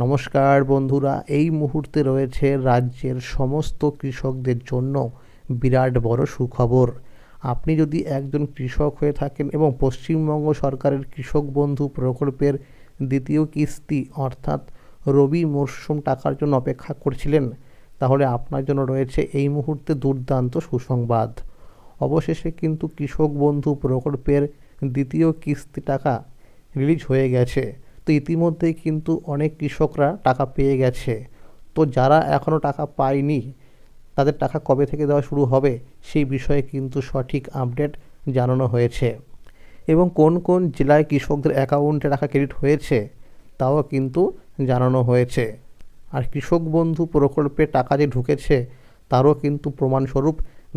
নমস্কার বন্ধুরা, এই মুহূর্তে রয়েছে রাজ্যের সমস্ত কৃষকদের জন্য বিরাট বড় সুখবর। আপনি যদি একজন কৃষক হয়ে থাকেন এবং পশ্চিমবঙ্গ সরকারের কৃষক বন্ধু প্রকল্পের দ্বিতীয় কিস্তি অর্থাৎ রবি মরশুম টাকার জন্য অপেক্ষা করছিলেন, তাহলে আপনার জন্য রয়েছে এই মুহূর্তে দুর্দান্ত সুসংবাদ। অবশেষে কিন্তু কৃষক বন্ধু প্রকল্পের দ্বিতীয় কিস্তি টাকা রিলিজ হয়ে গেছে। তো ইতিমধ্যেই কিন্তু অনেক কৃষকরা টাকা পেয়ে গেছে। তো যারা এখনও টাকা পায়নি, তাদের টাকা কবে থেকে দেওয়া শুরু হবে, সেই বিষয়ে কিন্তু সঠিক আপডেট জানানো হয়েছে। এবং কোন কোন জেলায় কৃষকদের অ্যাকাউন্টে টাকা ক্রেডিট হয়েছে, তাও কিন্তু জানানো হয়েছে। আর কৃষক বন্ধু প্রকল্পে টাকা যে ঢুকেছে, তারও কিন্তু প্রমাণস্বরূপ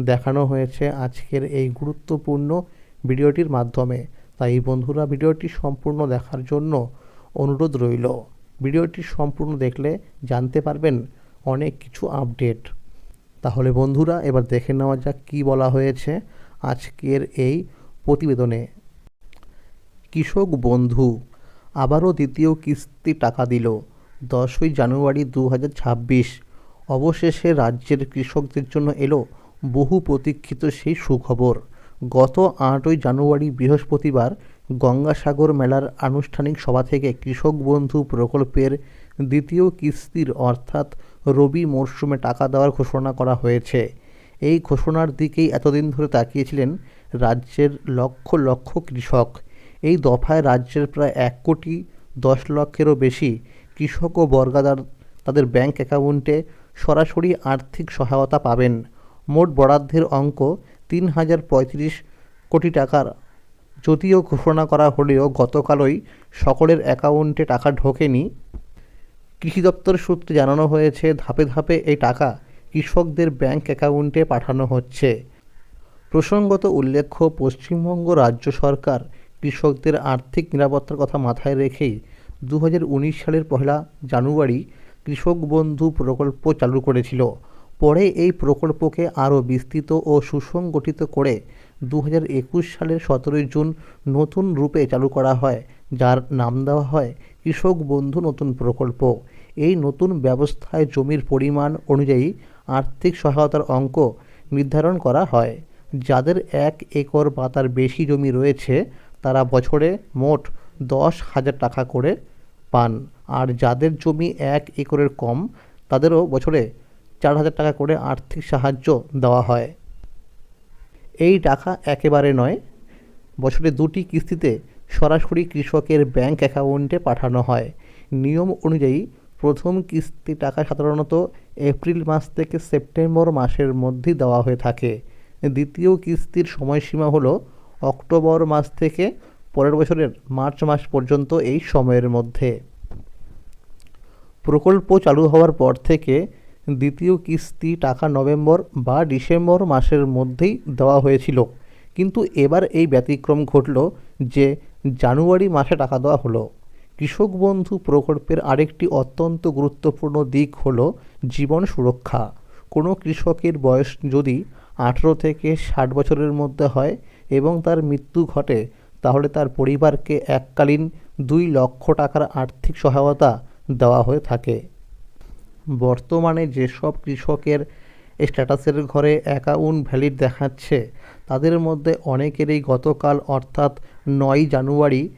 দেখানো হয়েছে আজকের এই গুরুত্বপূর্ণ ভিডিওটির মাধ্যমে। তাই বন্ধুরা, ভিডিওটি সম্পূর্ণ দেখার জন্য অনুরোধ রইল। ভিডিওটি সম্পূর্ণ দেখলে জানতে পারবেন অনেক কিছু আপডেট। তাহলে বন্ধুরা, এবার দেখে নেওয়া যাক কী বলা হয়েছে আজকের এই প্রতিবেদনে। কৃষক বন্ধু, আবারও দ্বিতীয় কিস্তি টাকা দিল। দশই জানুয়ারি দু হাজার ছাব্বিশ, অবশেষে রাজ্যের কৃষকদের জন্য এলো বহু প্রতীক্ষিত সেই সুখবর। গত আটই জানুয়ারি বৃহস্পতিবার গঙ্গাসাগর মেলার আনুষ্ঠানিক সভা থেকে কৃষক বন্ধু প্রকল্পের দ্বিতীয় কিস্তির অর্থাৎ রবি মরশুমে টাকা দেওয়ার ঘোষণা করা হয়েছে। এই ঘোষণার দিকেই এতদিন ধরে তাকিয়েছিলেন রাজ্যের লক্ষ লক্ষ কৃষক। এই দফায় রাজ্যের প্রায় এক কোটি দশ লক্ষেরও বেশি কৃষক ও বর্গাদার তাদের ব্যাংক অ্যাকাউন্টে সরাসরি আর্থিক সহায়তা পাবেন। মোট বরাদ্দের অঙ্ক তিন হাজার পঁয়ত্রিশ কোটি টাকার যদিও ঘোষণা করা হলেও গতকালই সকলের অ্যাকাউন্টে টাকা ঢোকেনি। কৃষি দপ্তর সূত্রে জানানো হয়েছে, ধাপে ধাপে এই টাকা কৃষকদের ব্যাংক অ্যাকাউন্টে পাঠানো হচ্ছে। প্রসঙ্গত উল্লেখ্য, পশ্চিমবঙ্গ রাজ্য সরকার কৃষকদের আর্থিক নিরাপত্তার কথা মাথায় রেখেই দু হাজার উনিশ সালের পহেলা জানুয়ারি কৃষক বন্ধু প্রকল্প চালু করেছিল। পরে এই প্রকল্পকে আরও বিস্তৃত ও সুসংগঠিত করে দু সালের সতেরোই জুন নতুন রূপে চালু করা হয়, যার নাম দেওয়া হয় কৃষক বন্ধু নতুন প্রকল্প। এই নতুন ব্যবস্থায় জমির পরিমাণ অনুযায়ী আর্থিক সহায়তার অঙ্ক নির্ধারণ করা হয়। যাদের এক একর বা তার বেশি জমি রয়েছে, তারা বছরে মোট দশ হাজার টাকা করে পান। আর যাদের জমি এক একরের কম, তাদেরও বছরে চার হাজার টাকা করে আর্থিক সাহায্য দেওয়া হয়। এই টাকা একেবারে নয়, বছরে দুটি কিস্তিতে সরাসরি কৃষকের ব্যাংক অ্যাকাউন্টে পাঠানো হয়। নিয়ম অনুযায়ী প্রথম কিস্তি টাকা সাধারণত এপ্রিল মাস থেকে সেপ্টেম্বর মাসের মধ্যে দেওয়া হয়ে থাকে। দ্বিতীয় কিস্তির সময়সীমা হলো অক্টোবর মাস থেকে পরের বছরের মার্চ মাস পর্যন্ত এই সময়ের মধ্যে। প্রকল্প চালু হওয়ার পর থেকে দ্বিতীয় কিস্তি টাকা নভেম্বর বা ডিসেম্বর মাসের মধ্যেই দেওয়া হয়েছিল। কিন্তু এবার এই ব্যতিক্রম ঘটল যে জানুয়ারি মাসে টাকা দেওয়া হলো। কৃষক বন্ধু প্রকল্পের আরেকটি অত্যন্ত গুরুত্বপূর্ণ দিক হল জীবন সুরক্ষা। কোনো কৃষকের বয়স যদি আঠেরো থেকে ষাট বছরের মধ্যে হয় এবং তার মৃত্যু ঘটে, তাহলে তার পরিবারকে এককালীন দুই লক্ষ টাকার আর্থিক সহায়তা দেওয়া হয়ে থাকে। বর্তমানে যেসব কৃষকের স্ট্যাটাসের ঘরে অ্যাকাউন্ট ভ্যালিড দেখাচ্ছে, তাদের মধ্যে অনেকেরই গতকাল, অর্থাৎ নয় জানুয়ারি,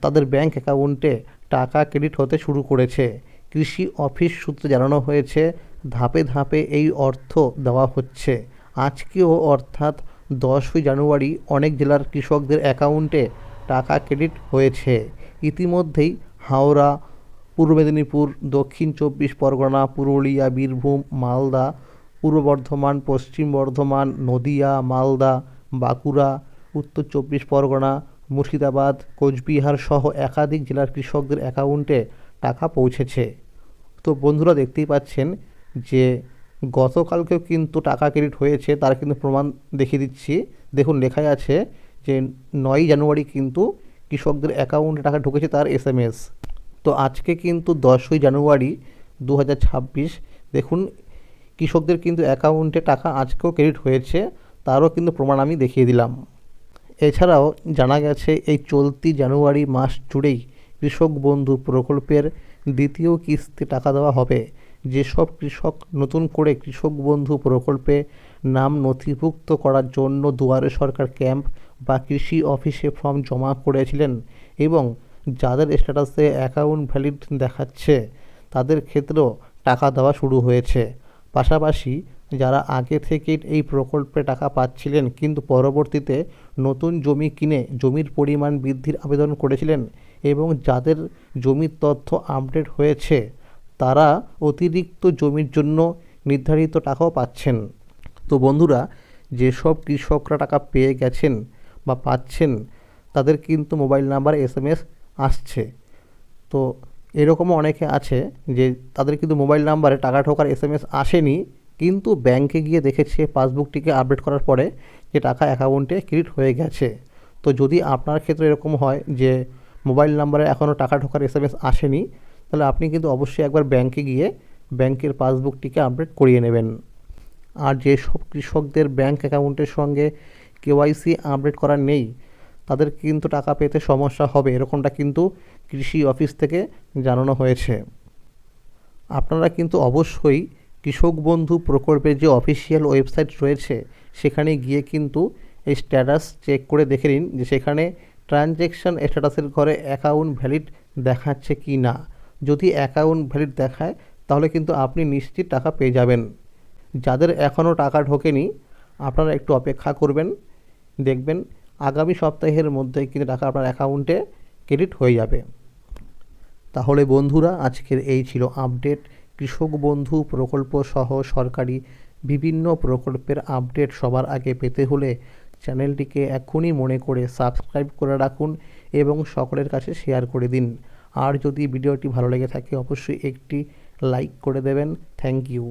তাদের ব্যাংক অ্যাকাউন্টে টাকা ক্রেডিট হতে শুরু করেছে। কৃষি অফিস সূত্রে জানানো হয়েছে, ধাপে ধাপে এই অর্থ দেওয়া হচ্ছে। আজকেও, অর্থাৎ দশই জানুয়ারি, অনেক জেলার কৃষকদের অ্যাকাউন্টে টাকা ক্রেডিট হয়েছে। ইতিমধ্যেই হাওড়া পূর্ব মেদিনীপুর, দক্ষিণ চব্বিশ পরগনা, পুরুলিয়া, বীরভূম, মালদা, পূর্ব বর্ধমান, পশ্চিম বর্ধমান, নদিয়া, মালদা, বাঁকুড়া, উত্তর চব্বিশ পরগনা, মুর্শিদাবাদ, কোচবিহার সহ একাধিক জেলার কৃষকদের অ্যাকাউন্টে টাকা পৌঁছেছে। তো বন্ধুরা দেখতেই পাচ্ছেন যে গতকালকেও কিন্তু টাকা ক্রেডিট হয়েছে, তার কিন্তু প্রমাণ দেখিয়ে দিচ্ছি। দেখুন, লেখাই আছে যে নয় জানুয়ারি কিন্তু কৃষকদের অ্যাকাউন্টে টাকা ঢুকেছে তার এস এম এস। তো আজকে কিন্তু দশই জানুয়ারি দু হাজার ছাব্বিশ, দেখুন, কৃষকদের কিন্তু অ্যাকাউন্টে টাকা আজকেও ক্রেডিট হয়েছে, তারও কিন্তু প্রমাণ আমি দেখিয়ে দিলাম। এছাড়াও জানা গেছে, এই চলতি জানুয়ারি মাস জুড়েই কৃষক বন্ধু প্রকল্পের দ্বিতীয় কিস্তি টাকা দেওয়া হবে। যেসব কৃষক নতুন করে কৃষক বন্ধু প্রকল্পে নাম নথিভুক্ত করার জন্য দুয়ারে সরকার ক্যাম্প বা কৃষি অফিসে ফর্ম জমা করেছিলেন এবং যাদের স্ট্যাটাসে অ্যাকাউন্ট ভ্যালিড দেখাচ্ছে, তাদের ক্ষেত্রেও টাকা দেওয়া শুরু হয়েছে। পাশাপাশি যারা আগে থেকেই এই প্রকল্পে টাকা পাচ্ছিলেন কিন্তু পরবর্তীতে নতুন জমি কিনে জমির পরিমাণ বৃদ্ধির আবেদন করেছিলেন এবং যাদের জমির তথ্য আপডেট হয়েছে, তারা অতিরিক্ত জমির জন্য নির্ধারিত টাকাও পাচ্ছেন। তো বন্ধুরা, যেসব কৃষকরা টাকা পেয়ে গেছেন বা পাচ্ছেন, তাদের কিন্তু mobile number S M S আসছে। তো এরকমও অনেকে আছে যে তাদের কিন্তু মোবাইল নাম্বারে টাকা ঢোকার এস আসেনি, কিন্তু ব্যাংকে গিয়ে দেখেছে পাসবুকটিকে আপডেট করার পরে যে টাকা অ্যাকাউন্টে ক্রেডিট হয়ে গেছে। তো যদি আপনার ক্ষেত্রে এরকম হয় যে মোবাইল নাম্বারে এখনও টাকা ঢোকার এস এম এস আসেনি, তাহলে আপনি কিন্তু অবশ্যই একবার ব্যাংকে গিয়ে ব্যাংকের পাসবুকটিকে আপডেট করিয়ে নেবেন। আর যেসব কৃষকদের ব্যাংক অ্যাকাউন্টের সঙ্গে কেওয়াইসি আপডেট করা নেই তাদের কিন্তু টাকা পেতে সমস্যা হবে। এরকমটা কিন্তু কৃষি অফিস থেকে জানানো হয়েছে। আপনারা কিন্তু অবশ্যই কৃষক বন্ধু প্রকল্পের যে অফিসিয়াল ওয়েবসাইট রয়েছে, সেখানে গিয়ে কিন্তু এই স্ট্যাটাস চেক করে দেখে নিন যে সেখানে ট্রানজ্যাকশান স্ট্যাটাসের ঘরে অ্যাকাউন্ট ভ্যালিড দেখাচ্ছে কি না। যদি অ্যাকাউন্ট ভ্যালিড দেখায়, তাহলে কিন্তু আপনি নিশ্চিত টাকা পেয়ে যাবেন। যাদের এখনও টাকা ঢোকেনি, আপনারা একটু অপেক্ষা করবেন, দেখবেন আগামী সপ্তাহের মধ্যে কিন্তু টাকা আপনার অ্যাকাউন্টে ক্রেডিট হয়ে যাবে। তাহলে বন্ধুরা, আজকের এই ছিল আপডেট। কৃষক বন্ধু প্রকল্প সহ সরকারি বিভিন্ন প্রকল্পের আপডেট সবার আগে পেতে হলে চ্যানেলটিকে এখনই মনে করে সাবস্ক্রাইব করে রাখুন এবং সকলের কাছে শেয়ার করে দিন। আর যদি ভিডিওটি ভালো লেগে থাকে, অবশ্যই একটি লাইক করে দেবেন। Thank you.